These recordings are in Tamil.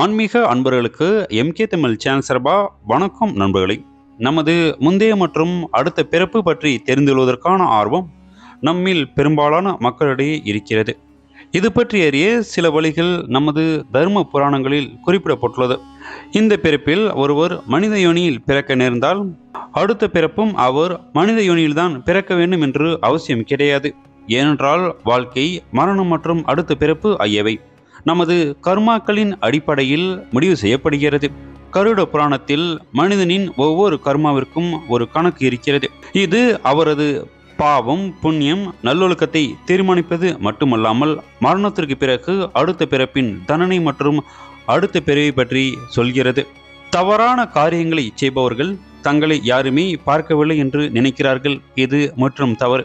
ஆன்மீக அன்பர்களுக்கு எம்கே தமிழ் சேனல் சார்பா வணக்கம் நண்பர்களே. நமது முந்தைய மற்றும் அடுத்த பிறப்பு பற்றி தெரிந்து கொள்வதற்கான ஆர்வம் நம்மில் பெரும்பாலான மக்களிடையே இருக்கிறது. இது பற்றி அறிய சில வழிகள் நமது தர்ம புராணங்களில் குறிப்பிடப்பட்டுள்ளது. இந்த பிறப்பில் ஒருவர் மனித யோனியில் பிறக்க நேர்ந்தால் அடுத்த பிறப்பும் அவர் மனித யோனியில்தான் பிறக்க வேண்டும் என்று அவசியம் கிடையாது. ஏனென்றால் வாழ்க்கை மரணம் மற்றும் அடுத்த பிறப்பு ஆகியவை. நமது கர்மாக்களின் அடிப்படையில் முடிவு செய்யப்படுகிறது. கருட புராணத்தில் மனிதனின் ஒவ்வொரு கர்மாவிற்கும் ஒரு கணக்கு இருக்கிறது. இது அவரது பாவம் புண்ணியம் நல்லொழுக்கத்தை தீர்மானிப்பது மட்டுமல்லாமல் மரணத்திற்கு பிறகு அடுத்த பிறப்பின் தண்டனை மற்றும் அடுத்த பிறவை பற்றி சொல்கிறது. தவறான காரியங்களை செய்பவர்கள் தங்களை யாருமே பார்க்கவில்லை என்று நினைக்கிறார்கள். இது மற்றும் தவறு.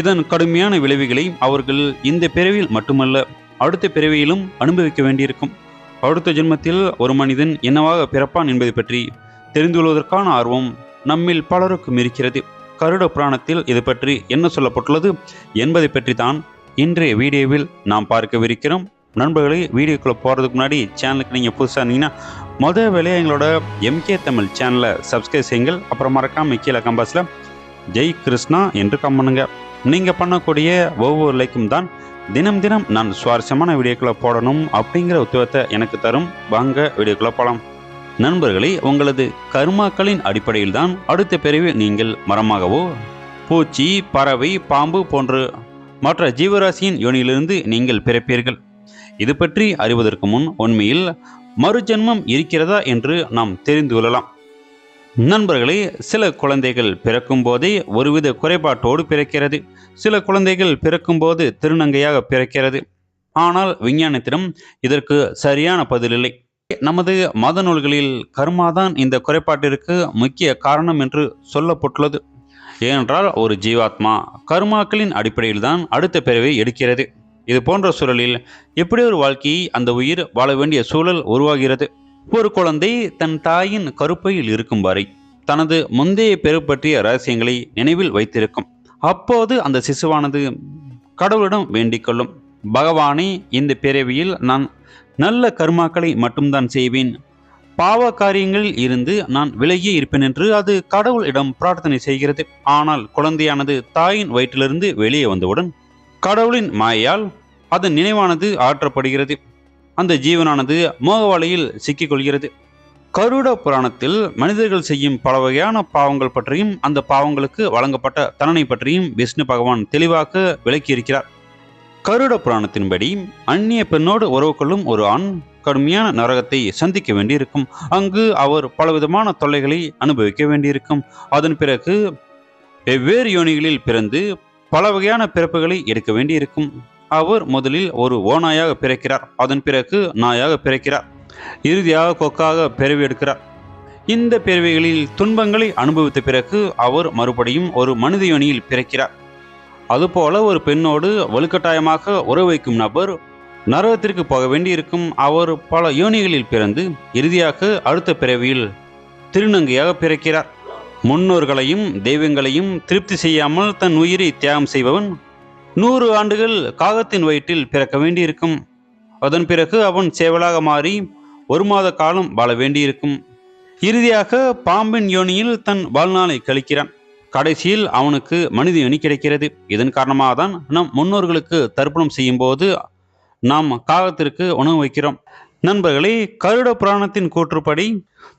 இதன் கடுமையான விளைவுகளை அவர்கள் இந்த பிறவியில் மட்டுமல்ல அடுத்த பிறவியிலும் அனுபவிக்க வேண்டியிருக்கும். அடுத்த ஜென்மத்தில் ஒரு மனிதன் என்னவாக பிறப்பான் என்பதை பற்றி தெரிந்து கொள்வதற்கான ஆர்வம் நம்மில் பலருக்கும் இருக்கிறது. கருட புராணத்தில் இது பற்றி என்ன சொல்லப்பட்டுள்ளது என்பதை பற்றி தான் இன்றைய வீடியோவில் நாம் பார்க்கவிருக்கிறோம். நண்பர்களே வீடியோக்குள்ளே போகிறதுக்கு முன்னாடி சேனலுக்கு நீங்கள் புதுசாக இருந்தீங்கன்னா மொதல் வேலையை எங்களோட எம்கே தமிழ் சேனலை சப்ஸ்கிரைப் செய்யுங்கள். அப்புறம் மறக்காம கீழே கம்பாஸில் ஜெய் கிருஷ்ணா என்று கம்பனுங்க நீங்கள் பண்ணக்கூடிய ஒவ்வொரு லைக்கும் தான் தினம் தினம் நான் சுவாரஸ்யமான வீடியோக்களை போடணும் அப்படிங்கிற உத்தியோகத்தை எனக்கு தரும். வாங்க வீடியோக்களை போகலாம் நண்பர்களே உங்களது கர்மாக்களின் அடிப்படையில் தான் அடுத்த பிரிவு நீங்கள் மரமாகவோ பூச்சி பறவை பாம்பு போன்ற மற்ற ஜீவராசியின் யோனியிலிருந்து நீங்கள் பிறப்பீர்கள். இது பற்றி அறிவதற்கு முன் உண்மையில் மறுஜென்மம் இருக்கிறதா என்று நாம் தெரிந்து கொள்ளலாம். நண்பர்களே சில குழந்தைகள் பிறக்கும் போதே ஒருவித குறைபாட்டோடு பிறக்கிறது. சில குழந்தைகள் பிறக்கும்போது திருநங்கையாக பிறக்கிறது. ஆனால் விஞ்ஞானத்திடம் இதற்கு சரியான பதிலில்லை. நமது மத நூல்களில் கர்மாதான் இந்த குறைபாட்டிற்கு முக்கிய காரணம் என்று சொல்லப்பட்டுள்ளது. ஏனென்றால் ஒரு ஜீவாத்மா கர்மாக்களின் அடிப்படையில் தான் அடுத்த பிறவை எடுக்கிறது. இது போன்ற சூழலில் எப்படி ஒரு வாழ்க்கையை அந்த உயிர் வாழ வேண்டிய சூழல் உருவாகிறது? ஒரு குழந்தை தன் தாயின் கருப்பையில் இருக்கும் வரை தனது முந்தைய பெரு பற்றிய ரகசியங்களை நினைவில் வைத்திருக்கும். அப்போது அந்த சிசுவானது கடவுளிடம் வேண்டிக்கொள்ளும் பகவானே இந்த பிறவியில் நான் நல்ல கர்மாக்களை மட்டும்தான் செய்வேன். பாவ காரியங்களில் இருந்து நான் விலகி இருப்பேன் என்று அது கடவுளிடம் பிரார்த்தனை செய்கிறது. ஆனால் குழந்தையானது தாயின் வயிற்றிலிருந்து வெளியே வந்தவுடன் கடவுளின் மாயால் அதன் நினைவானது ஆற்றப்படுகிறது. அந்த ஜீவனானது மோகவாளையில் சிக்கிக்கொள்கிறது. கருட புராணத்தில் மனிதர்கள் செய்யும் பல வகையான பாவங்கள் பற்றியும் அந்த பாவங்களுக்கு வழங்கப்பட்ட தண்டனை பற்றியும் விஷ்ணு பகவான் தெளிவாக விளக்கியிருக்கிறார். கருட புராணத்தின்படி அந்நிய பெண்ணோடு உறவு கொள்ளும் ஒரு ஆண் கடுமையான நரகத்தை சந்திக்க வேண்டியிருக்கும். அங்கு அவர் பலவிதமான தொல்லைகளை அனுபவிக்க வேண்டியிருக்கும். அதன் பிறகு வெவ்வேறு யோனிகளில் பிறந்து பல வகையான பிறப்புகளை எடுக்க வேண்டியிருக்கும். அவர் முதலில் ஒரு ஓநாயாக பிறக்கிறார். அதன் பிறகு நாயாக பிறக்கிறார். இறுதியாக கொக்காக பிறவி எடுக்கிறார். இந்த பிறவிகளில் துன்பங்களை அனுபவித்த பிறகு அவர் மறுபடியும் ஒரு மனித யோனியில் பிறக்கிறார். அதுபோல ஒரு பெண்ணோடு வலுக்கட்டாயமாக உறவு வைக்கும் நபர் நரகத்திற்கு போக வேண்டியிருக்கும் அவர் பல யோனிகளில் பிறந்து இறுதியாக அடுத்த பிறவியில் திருநங்கையாக பிறக்கிறார். முன்னோர்களையும் தெய்வங்களையும் திருப்தி செய்யாமல் தன் உயிரை தியாகம் செய்பவன் நூறு ஆண்டுகள் காகத்தின் வயிற்றில் பிறக்க வேண்டியிருக்கும். அதன் பிறகு அவன் சேவலாக மாறி ஒரு மாத காலம் வாழ வேண்டியிருக்கும். இறுதியாக பாம்பின் யோனியில் தன் வாழ்நாளை கழிக்கிறான். கடைசியில் அவனுக்கு மனித யோனி கிடைக்கிறது. இதன் காரணமாக தான் நம் முன்னோர்களுக்கு தர்ப்பணம் செய்யும் போது நாம் காகத்திற்கு உணவு வைக்கிறோம். நண்பர்களே கருட புராணத்தின் கூற்றுப்படி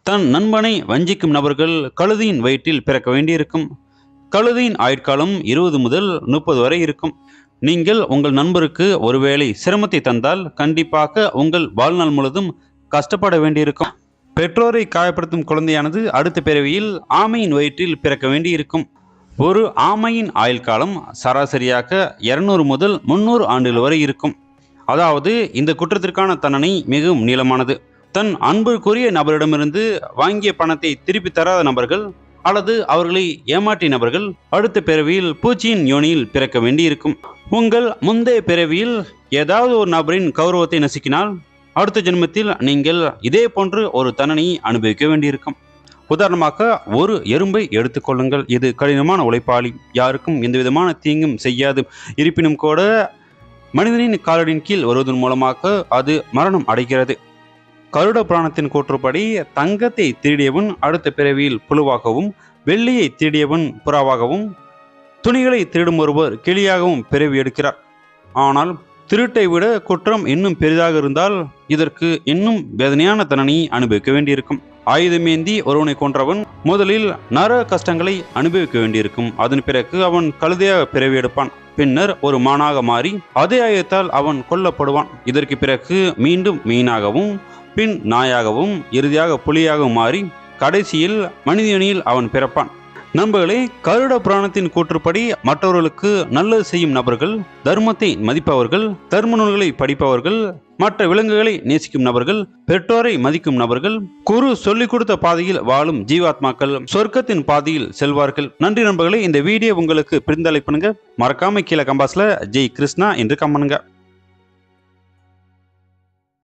தன் நண்பனை வஞ்சிக்கும் நபர்கள் கழுதியின் வயிற்றில் பிறக்க வேண்டியிருக்கும். கழுதையின் ஆயுட்காலம் இருபது முதல் முப்பது வரை இருக்கும். நீங்கள் உங்கள் நண்பருக்கு ஒருவேளை சிரமத்தை தந்தால் கண்டிப்பாக உங்கள் வாழ்நாள் முழுதும் கஷ்டப்பட வேண்டியிருக்கும். பெற்றோரை காயப்படுத்தும் குழந்தையானது அடுத்த பிறவியில் ஆமையின் வயிற்றில் பிறக்க வேண்டியிருக்கும். ஒரு ஆமையின் ஆயுள் காலம் சராசரியாக இருநூறு முதல் முன்னூறு ஆண்டுகள் வரை இருக்கும். அதாவது இந்த குற்றத்திற்கான தண்டனை மிகவும் நீளமானது. தன் அன்புக்குரிய நபரிடமிருந்து வாங்கிய பணத்தை திருப்பி தராத நபர்கள் அல்லது அவர்களை ஏமாற்றிய நபர்கள் அடுத்த பிறவியில் பூச்சியின் யோனியில் பிறக்க வேண்டியிருக்கும். உங்கள் முந்தைய பிறவியில் ஏதாவது ஒரு நபரின் கௌரவத்தை நசுக்கினால் அடுத்த ஜென்மத்தில் நீங்கள் இதே போன்று ஒரு தண்டனையை அனுபவிக்க வேண்டியிருக்கும். உதாரணமாக ஒரு எறும்பை எடுத்துக்கொள்ளுங்கள் இது கடினமான உழைப்பாளி. யாருக்கும் எந்த விதமான தீங்கும் செய்யாது. இருப்பினும் கூட மனிதனின் காலடியின் கீழ் வருவதன் மூலமாக அது மரணம் அடைகிறது. கருட புராணத்தின் கூற்றுப்படி தங்கத்தை திருடியவன் அடுத்த பிறவியில் புழுவாகவும் வெள்ளியை திருடியவன் புறாவாகவும் துணிகளை திருடும் ஒருவர் கிளியாகவும் பிறவி எடுக்கிறார். ஆனால் திருட்டை விட குற்றம் இன்னும் பெரிதாக இருந்தால் இதற்கு இன்னும் வேதனையான தண்டனை அனுபவிக்க வேண்டியிருக்கும். ஆயுதமேந்தி ஒருவனை கொன்றவன் முதலில் நர கஷ்டங்களை அனுபவிக்க வேண்டியிருக்கும். அதன் பிறகு அவன் கழுதையாக பிறவி எடுப்பான். பின்னர் ஒரு மானாக மாறி அதே ஆயத்தால் அவன் கொல்லப்படுவான். இதற்கு பிறகு மீண்டும் மீனாகவும் பின் நாயாகவும் இறுதியாக புலியாகவும் மாறி கடைசியில் மனிதனில் அவன் பிறப்பான். நண்பர்களே கருட புராணத்தின் கூற்றுப்படி மற்றவர்களுக்கு நல்லது செய்யும் நபர்கள் தர்மத்தை மதிப்பவர்கள் தர்ம நூல்களை படிப்பவர்கள் மற்ற விலங்குகளை நேசிக்கும் நபர்கள் பெற்றோரை மதிக்கும் நபர்கள் குரு சொல்லிக் கொடுத்த பாதையில் வாழும் ஜீவாத்மாக்கள் சொர்க்கத்தின் பாதையில் செல்வார்கள். நன்றி நண்பர்களே இந்த வீடியோ உங்களுக்கு பிரிந்தலை பண்ணுங்க மறக்காம கீழே கம்பாஸ்ல ஜெய் கிருஷ்ணா என்று கம்மனுங்க